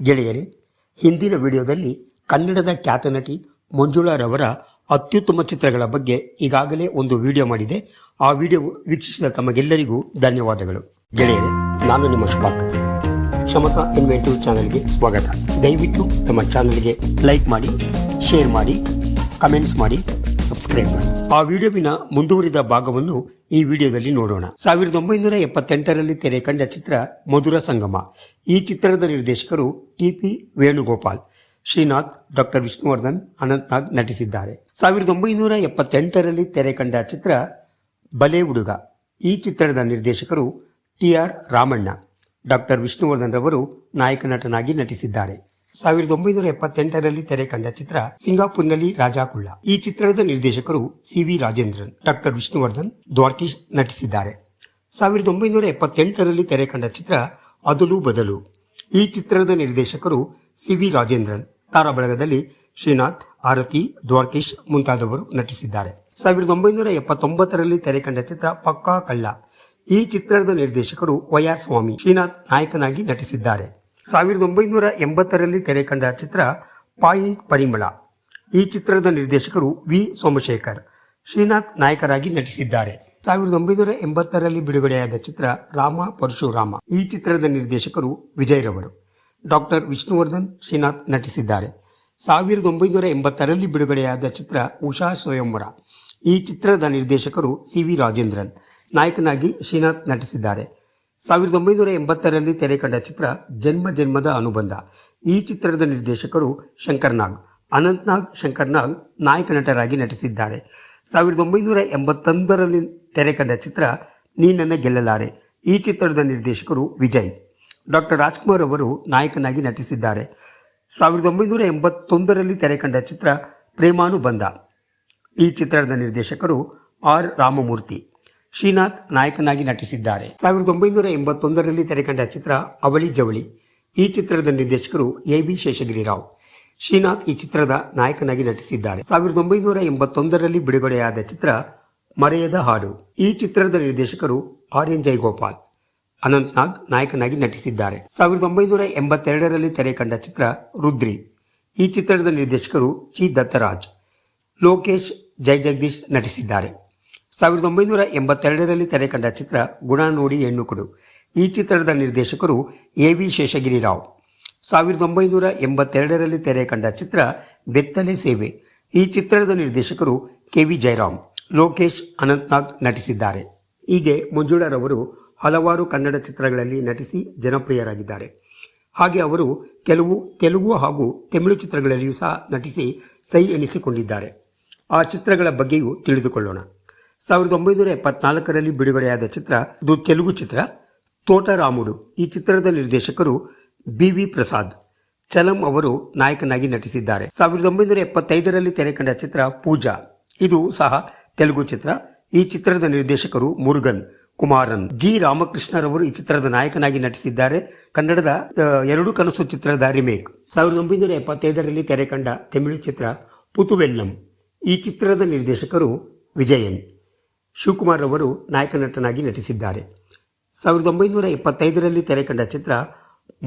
ಗೆಳೆಯರೇ, ಹಿಂದಿನ ವಿಡಿಯೋದಲ್ಲಿ ಕನ್ನಡದ ಖ್ಯಾತ ನಟಿ ಮಂಜುಳಾರವರ ಅತ್ಯುತ್ತಮ ಚಿತ್ರಗಳ ಬಗ್ಗೆ ಈಗಾಗಲೇ ಒಂದು ವಿಡಿಯೋ ಮಾಡಿದೆ. ಆ ವಿಡಿಯೋ ವೀಕ್ಷಿಸಿದ ತಮಗೆಲ್ಲರಿಗೂ ಧನ್ಯವಾದಗಳು. ಗೆಳೆಯರೇ, ನಾನು ನಿಮ್ಮ ಶುಭಾಕ. ಕ್ಷಮತಾ ಇನ್ವೆಂಟಿವ್ ಚಾನಲ್ಗೆ ಸ್ವಾಗತ. ದಯವಿಟ್ಟು ನಮ್ಮ ಚಾನಲ್ಗೆ ಲೈಕ್ ಮಾಡಿ, ಶೇರ್ ಮಾಡಿ, ಕಮೆಂಟ್ಸ್ ಮಾಡಿ, ಸಬ್ಸ್ಕ್ರೈಬ್ ಮಾಡಿ. ಆ ವಿಡಿಯೋವಿನ ಮುಂದುವರಿದ ಭಾಗವನ್ನು ಈ ವಿಡಿಯೋದಲ್ಲಿ ನೋಡೋಣ. ಸಾವಿರದ ಒಂಬೈನೂರ ಎಪ್ಪತ್ತೆಂಟರಲ್ಲಿ ತೆರೆ ಕಂಡ ಚಿತ್ರ ಮಧುರ ಸಂಗಮ. ಈ ಚಿತ್ರದ ನಿರ್ದೇಶಕರು T P Venugopal, Srinath, doctor Vishnuvardhan, Anantnag ನಟಿಸಿದ್ದಾರೆ. ಸಾವಿರದ ಒಂಬೈನೂರ ಎಪ್ಪತ್ತೆಂಟರಲ್ಲಿ ತೆರೆ ಕಂಡ ಚಿತ್ರ ಬಲೆ ಹುಡುಗ. ಈ ಚಿತ್ರದ ನಿರ್ದೇಶಕರು T R Ramanna, doctor Vishnuvardhan ರವರು ನಾಯಕ ನಟನಾಗಿ ನಟಿಸಿದ್ದಾರೆ. ಸಾವಿರದ ಒಂಬೈನೂರ ಎಪ್ಪತ್ತೆಂಟರಲ್ಲಿ ತೆರೆ ಕಂಡ ಚಿತ್ರ ಸಿಂಗಾಪುರ್ನಲ್ಲಿ ರಾಜಾ ಕುಳ್ಳ. ಈ ಚಿತ್ರದ ನಿರ್ದೇಶಕರು C V Rajendran, doctor Vishnuvardhan, Dwarakish ನಟಿಸಿದ್ದಾರೆ. ಸಾವಿರದ ಒಂಬೈನೂರ ಎಪ್ಪತ್ತೆಂಟರಲ್ಲಿ ತೆರೆ ಕಂಡ ಚಿತ್ರ ಅದಲು ಬದಲು. ಈ ಚಿತ್ರದ ನಿರ್ದೇಶಕರು ಸಿ ವಿ ರಾಜೇಂದ್ರನ್. ತಾರಾ ಬಳಗದಲ್ಲಿ ಶ್ರೀನಾಥ್, ಆರತಿ, ದ್ವಾರ್ಕೀಶ್ ಮುಂತಾದವರು ನಟಿಸಿದ್ದಾರೆ. ಸಾವಿರದ ಒಂಬೈನೂರ ಎಪ್ಪತ್ತೊಂಬತ್ತರಲ್ಲಿ ತೆರೆ ಕಂಡ ಚಿತ್ರ ಪಕ್ಕಾ ಕಳ್ಳ. ಈ ಚಿತ್ರದ ನಿರ್ದೇಶಕರು ವೈ ಆರ್ ಸ್ವಾಮಿ, ಶ್ರೀನಾಥ್ ನಾಯಕನಾಗಿ ನಟಿಸಿದ್ದಾರೆ. ಸಾವಿರದ ಒಂಬೈನೂರ ಎಂಬತ್ತರಲ್ಲಿ ತೆರೆ ಕಂಡ ಚಿತ್ರ ಪಾಯಿಂಟ್ ಪರಿಮಳ. ಈ ಚಿತ್ರದ ನಿರ್ದೇಶಕರು ವಿ. ಸೋಮಶೇಖರ್, ಶ್ರೀನಾಥ್ ನಾಯಕರಾಗಿ ನಟಿಸಿದ್ದಾರೆ. ಸಾವಿರದ ಒಂಬೈನೂರ ಎಂಬತ್ತರಲ್ಲಿ ಬಿಡುಗಡೆಯಾದ ಚಿತ್ರ ರಾಮ ಪರಶುರಾಮ. ಈ ಚಿತ್ರದ ನಿರ್ದೇಶಕರು ವಿಜಯ್ ರವರು, ಡಾಕ್ಟರ್ ವಿಷ್ಣುವರ್ಧನ್, ಶ್ರೀನಾಥ್ ನಟಿಸಿದ್ದಾರೆ. ಸಾವಿರದ ಒಂಬೈನೂರ ಎಂಬತ್ತರಲ್ಲಿ ಬಿಡುಗಡೆಯಾದ ಚಿತ್ರ ಉಷಾ ಸ್ವಯಂವರ ಈ ಚಿತ್ರದ ನಿರ್ದೇಶಕರು ಸಿ ವಿ ರಾಜೇಂದ್ರನ್, ನಾಯಕನಾಗಿ ಶ್ರೀನಾಥ್ ನಟಿಸಿದ್ದಾರೆ. ಸಾವಿರದ ಒಂಬೈನೂರ ಎಂಬತ್ತರಲ್ಲಿ ತೆರೆ ಕಂಡ ಚಿತ್ರ ಜನ್ಮ ಜನ್ಮದ ಅನುಬಂಧ. ಈ ಚಿತ್ರದ ನಿರ್ದೇಶಕರು ಶಂಕರ್ನಾಗ್, ಅನಂತ್ನಾಗ್ ಶಂಕರ್ನಾಗ್ ನಾಯಕ ನಟರಾಗಿ ನಟಿಸಿದ್ದಾರೆ. ಸಾವಿರದ ಒಂಬೈನೂರ ಎಂಬತ್ತೊಂದರಲ್ಲಿ ತೆರೆ ಕಂಡ ಚಿತ್ರ ನೀ ನನ್ನ ಗೆಲ್ಲಲಾರೆ. ಈ ಚಿತ್ರದ ನಿರ್ದೇಶಕರು ವಿಜಯ್, ಡಾಕ್ಟರ್ ರಾಜ್ಕುಮಾರ್ ಅವರು ನಾಯಕನಾಗಿ ನಟಿಸಿದ್ದಾರೆ. ಸಾವಿರದ ಒಂಬೈನೂರ ಎಂಬತ್ತೊಂದರಲ್ಲಿ ತೆರೆ ಕಂಡ ಚಿತ್ರ ಪ್ರೇಮಾನುಬಂಧ. ಈ ಚಿತ್ರದ ನಿರ್ದೇಶಕರು ಆರ್ ರಾಮಮೂರ್ತಿ. ಶ್ರೀನಾಥ್ ನಾಯಕನಾಗಿ ನಟಿಸಿದ್ದಾರೆ. ಸಾವಿರದ ಒಂಬೈನೂರ ಎಂಬತ್ತೊಂದರಲ್ಲಿ ತೆರೆಕಂಡ ಚಿತ್ರ ಅವಳಿ ಜವಳಿ. ಈ ಚಿತ್ರದ ನಿರ್ದೇಶಕರು ಎ ಬಿ ಶೇಷಗಿರಿರಾವ್. ಶ್ರೀನಾಥ್ ಈ ಚಿತ್ರದ ನಾಯಕನಾಗಿ ನಟಿಸಿದ್ದಾರೆ. ಸಾವಿರದ ಒಂಬೈನೂರ ಎಂಬತ್ತೊಂದರಲ್ಲಿ ಬಿಡುಗಡೆಯಾದ ಚಿತ್ರ ಮರೆಯದ ಹಾಡು. ಈ ಚಿತ್ರದ ನಿರ್ದೇಶಕರು ಆರ್ ಎನ್ ಜಯಗೋಪಾಲ್. ಅನಂತ್ನಾಗ್ ನಾಯಕನಾಗಿ ನಟಿಸಿದ್ದಾರೆ. ಸಾವಿರದ ಒಂಬೈನೂರ ಎಂಬತ್ತೆರಡರಲ್ಲಿ ತೆರೆ ಕಂಡ ಚಿತ್ರ ರುದ್ರಿ. ಈ ಚಿತ್ರದ ನಿರ್ದೇಶಕರು ಚಿ ದತ್ತರಾಜ್. ಲೋಕೇಶ್ ಜೈ ಜಗದೀಶ್ ನಟಿಸಿದ್ದಾರೆ. ಸಾವಿರದ ಒಂಬೈನೂರ ಎಂಬತ್ತೆರಡರಲ್ಲಿ ತೆರೆ ಕಂಡ ಚಿತ್ರ ಗುಣ ನೋಡಿ ಹೆಣ್ಣು ಕೊಡು. ಈ ಚಿತ್ರದ ನಿರ್ದೇಶಕರು ಎ ವಿ ಶೇಷಗಿರಿರಾವ್. ಸಾವಿರದ ಒಂಬೈನೂರ ಎಂಬತ್ತೆರಡರಲ್ಲಿ ತೆರೆ ಕಂಡ ಚಿತ್ರ ಬೆತ್ತಲೆ ಸೇವೆ. ಈ ಚಿತ್ರದ ನಿರ್ದೇಶಕರು ಕೆ ವಿ ಜಯರಾಮ್, ಲೋಕೇಶ್ ಅನಂತ್ನಾಗ್ ನಟಿಸಿದ್ದಾರೆ. ಹೀಗೆ ಮಂಜುಳಾರವರು ಹಲವಾರು ಕನ್ನಡ ಚಿತ್ರಗಳಲ್ಲಿ ನಟಿಸಿ ಜನಪ್ರಿಯರಾಗಿದ್ದಾರೆ. ಹಾಗೆ ಅವರು ಕೆಲವು ತೆಲುಗು ಹಾಗೂ ತಮಿಳು ಚಿತ್ರಗಳಲ್ಲಿಯೂ ಸಹ ನಟಿಸಿ ಸೈ ಎನಿಸಿಕೊಂಡಿದ್ದಾರೆ. ಆ ಚಿತ್ರಗಳ ಬಗ್ಗೆಯೂ ತಿಳಿದುಕೊಳ್ಳೋಣ. ಸಾವಿರದ ಒಂಬೈನೂರ ಎಪ್ಪತ್ನಾಲ್ಕರಲ್ಲಿ ಬಿಡುಗಡೆಯಾದ ಚಿತ್ರ ಇದು ತೆಲುಗು ಚಿತ್ರ, ತೋಟರಾಮುಡು. ಈ ಚಿತ್ರದ ನಿರ್ದೇಶಕರು ಬಿ ವಿ ಪ್ರಸಾದ್. ಚಲಂ ಅವರು ನಾಯಕನಾಗಿ ನಟಿಸಿದ್ದಾರೆ. ಸಾವಿರದ ಒಂಬೈನೂರ ಎಪ್ಪತ್ತೈದರಲ್ಲಿ ತೆರೆಕಂಡ ಚಿತ್ರ ಪೂಜಾ. ಇದು ಸಹ ತೆಲುಗು ಚಿತ್ರ. ಈ ಚಿತ್ರದ ನಿರ್ದೇಶಕರು ಮುರುಗನ್, ಕುಮಾರನ್. ಜಿ. ರಾಮಕೃಷ್ಣರವರು ಈ ಚಿತ್ರದ ನಾಯಕನಾಗಿ ನಟಿಸಿದ್ದಾರೆ. ಕನ್ನಡದ ಎರಡು ಕನಸು ಚಿತ್ರದ ರಿಮೇಕ್. ಸಾವಿರದ ಒಂಬೈನೂರ ಎಪ್ಪತ್ತೈದರಲ್ಲಿ ತೆರೆಕಂಡ ತಮಿಳು ಚಿತ್ರ ಪುತುವೆಲ್ಲಂ. ಈ ಚಿತ್ರದ ನಿರ್ದೇಶಕರು ವಿಜಯನ್. ಶಿವಕುಮಾರ್ ಅವರು ನಾಯಕ ನಟನಾಗಿ ನಟಿಸಿದ್ದಾರೆ. ಸಾವಿರದ ಒಂಬೈನೂರ ಎಪ್ಪತ್ತೈದರಲ್ಲಿ ತೆರೆಕಂಡ ಚಿತ್ರ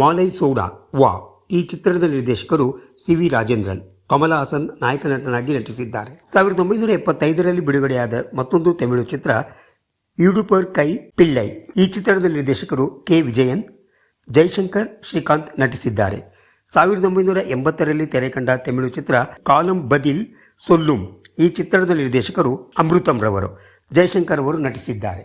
ಮಾಲೈ ಸೋಡಾ ವಾ ಈ ಚಿತ್ರದ ನಿರ್ದೇಶಕರು ಸಿ ವಿ ರಾಜೇಂದ್ರನ್, ಕಮಲ ಹಾಸನ್ ನಾಯಕ ನಟನಾಗಿ ನಟಿಸಿದ್ದಾರೆ. ಸಾವಿರದ ಒಂಬೈನೂರ ಎಪ್ಪತ್ತೈದರಲ್ಲಿ ಬಿಡುಗಡೆಯಾದ ಮತ್ತೊಂದು ತಮಿಳು ಚಿತ್ರ ಯುಡುಪರ್ ಕೈ ಪಿಳ್ಳೈ. ಈ ಚಿತ್ರದ ನಿರ್ದೇಶಕರು ಕೆ. ವಿಜಯನ್, ಜೈಶಂಕರ್ ಶ್ರೀಕಾಂತ್ ನಟಿಸಿದ್ದಾರೆ. ಸಾವಿರದ ಒಂಬೈನೂರ ಎಂಬತ್ತರಲ್ಲಿ ತೆರೆಕಂಡ ತಮಿಳು ಚಿತ್ರ ಕಾಲಂ ಬದಿಲ್ ಸೊಲ್ಲುಂ. ಈ ಚಿತ್ರದ ನಿರ್ದೇಶಕರು ಅಮೃತಂ ರವರು ಜಯಶಂಕರ್ ಅವರು ನಟಿಸಿದ್ದಾರೆ.